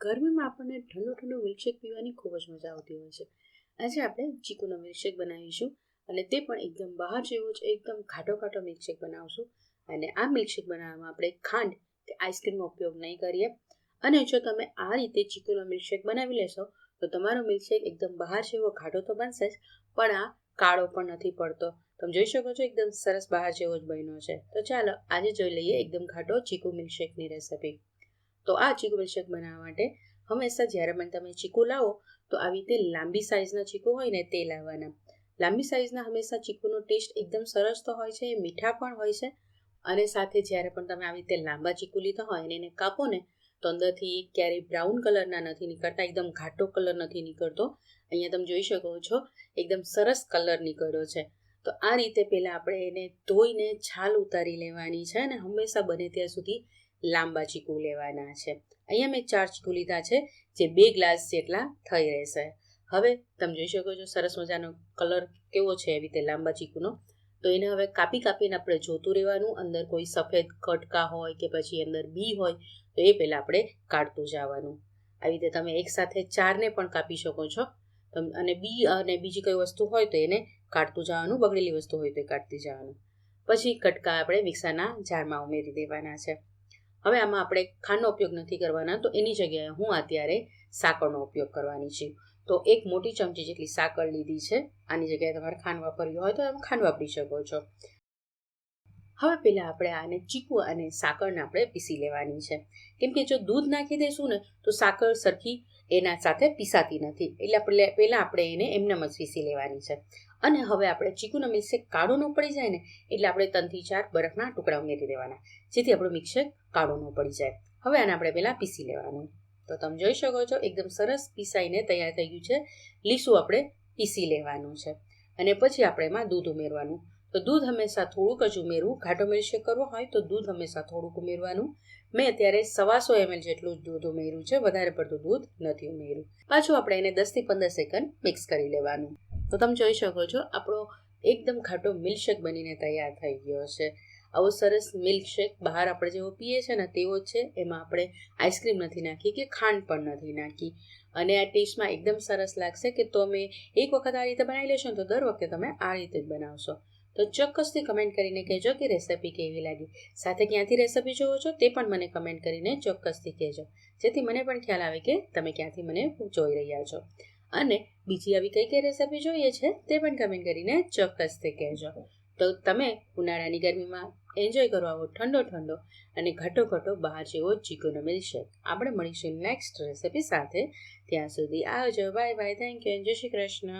ગરમીમાં આપણને ઠંડુ ઠંડુ મિલ્કશેક પીવાની ખૂબ જ મજા આવતી હોય છે. આજે આપણે ચીકુનો મિલ્કશેક બનાવીશું અને તે પણ એકદમ બહાર જેવો જ એકદમ ઘાટો ઘાટો મિલ્કશેક બનાવશું. અને આ મિલ્કશેક બનાવવામાં આપણે ખાંડ કે આઈસ્ક્રીમનો ઉપયોગ નહીં કરીએ. અને જો તમે આ રીતે ચીકુનો મિલ્કશેક બનાવી લેશો, તો તમારો મિલ્કશેક એકદમ બહાર જેવો ઘાટો તો બનશે જ, પણ આ કાળો પણ નથી પડતો. તમે જોઈ શકો છો એકદમ સરસ બહાર જેવો જ બન્યો છે. તો ચાલો આજે જોઈ લઈએ એકદમ ઘાટો ચીકુ મિલ્કશેકની રેસિપી તો આ ચીકુ મિલ્કશેક બનાવવા માટે હંમેશા જ્યારે પણ તમે ચીકુ લાવો, તો આવી રીતે લાંબી સાઇઝના ચીકુ હોય ને તે લાવવાના. લાંબી સાઇઝના હંમેશા ચીકુનો ટેસ્ટ એકદમ સરસ તો હોય છે એ મીઠા પણ હોય છે અને સાથે જ્યારે પણ તમે આવી રીતે લાંબા ચીકુ લીધા હોય અને એને કાપો ને, તો અંદરથી ક્યારેય બ્રાઉન કલરના નથી નીકળતા, એકદમ ઘાટો કલર નથી નીકળતો. અહીંયા તમે જોઈ શકો છો, એકદમ સરસ કલર નીકળ્યો છે. તો આ રીતે પહેલાં આપણે એને ધોઈને છાલ ઉતારી લેવાની છે અને હંમેશા બને ત્યાં સુધી લાંબા ચીકુ લેવાના છે. અહીંયા મેં ચાર ચીકુ લીધા છે, જે બે ગ્લાસ જેટલા થઈ રહેશે. હવે તમે જોઈ શકો છો સરસ મજાનો કલર કેવો છે એવી રીતે લાંબા ચીકુનો. તો એને હવે કાપી કાપીને આપણે જોતું રહેવાનું, અંદર કોઈ સફેદ કટકા હોય કે પછી અંદર બી હોય, તો એ પહેલાં આપણે કાઢતું જવાનું. આવી રીતે તમે એકસાથે ચારને પણ કાપી શકો છો. અને બી અને બીજી કઈ વસ્તુ હોય તો એને કાઢતું જવાનું, બગડેલી વસ્તુ હોય તો એ કાઢતી જવાનું. પછી કટકા આપણે મિક્સરના જારમાં ઉમેરી દેવાના છે. હવે આમાં આપણે ખાંડનો ઉપયોગ નથી કરવાના, તો એની જગ્યાએ હું અત્યારે સાકરનો ઉપયોગ કરવાની છું. તો એક મોટી ચમચી જેટલી સાકર લીધી છે, આની જગ્યાએ તમારે ખાંડ વાપરવી હોય તો તમે ખાંડ વાપરી શકો છો. હવે પહેલાં આપણે આને ચીકુ અને સાકરને આપણે પીસી લેવાની છે. કેમ કે જો દૂધ નાખી દઈશું ને, તો સાકર સરખી એના સાથે પીસાતી નથી. એટલે પહેલાં આપણે એને એમનેમ જ પીસી લેવાની છે. અને હવે આપણે ચીકુનો મિલ્કશેક કાળો ન પડી જાય ને, એટલે આપણે ત્રણથી ચાર બરફના ટુકડા ઉમેરી દેવાના. જેથી આપણું મિલ્કશેક કાળો ન પડી જાય. હવે આને આપણે પહેલાં પીસી લેવાનું. તો તમે જોઈ શકો છો, એકદમ સરસ પીસાઈને તૈયાર થઈ ગયું છે. લીસું આપણે પીસી લેવાનું છે. અને પછી આપણે એમાં દૂધ ઉમેરવાનું. તો દૂધ હંમેશા થોડુંક જ ઉમેરવું. ઘાટો મિલ્કશેક કરવો હોય તો દૂધ હંમેશા થોડુંક ઉમેરવાનું. મેં અત્યારે સવાસો એમએલ જેટલું જ દૂધ ઉમેર્યું છે. વધારે પડતું દૂધ નથી ઉમેર્યું. પાછું આપણે એને દસથી પંદર સેકન્ડ મિક્સ કરી લેવાનું. તો તમે જોઈ શકો છો, આપણો એકદમ ઘાટો મિલ્કશેક બનીને તૈયાર થઈ ગયો છે. આવો સરસ મિલ્કશેક બહાર આપણે જેવો પીએ છીએ ને તેવો જ છે. એમાં આપણે આઈસ્ક્રીમ નથી નાખી કે ખાંડ પણ નથી નાખી. અને આ ટેસ્ટમાં એકદમ સરસ લાગશે કે તમે એક વખત આ રીતે બનાવી લેશો તો દર વખતે તમે આ રીતે જ બનાવશો. તો ચોક્કસથી કમેન્ટ કરીને કહેજો કે રેસિપી કેવી લાગી. સાથે ક્યાંથી રેસિપી જોવો છો તે પણ મને કમેન્ટ કરીને ચોક્કસથી કહેજો. જેથી મને પણ ખ્યાલ આવે કે તમે ક્યાંથી મને જોઈ રહ્યા છો. અને બીજી આવી કઈ કઈ રેસિપી જોઈએ છે તે પણ કમેન્ટ કરીને ચોક્કસથી કહેજો. તો તમે ઉનાળાની ગરમીમાં એન્જોય કરો આવો ઠંડો ઠંડો અને ઘટો ઘટો બહાર જેવો ચીકોનો મિલ્કશેક આપણે મળીશું નેક્સ્ટ રેસિપી સાથે. ત્યાં સુધી આવજો. બાય બાય થેન્ક યુ જય શ્રી કૃષ્ણ.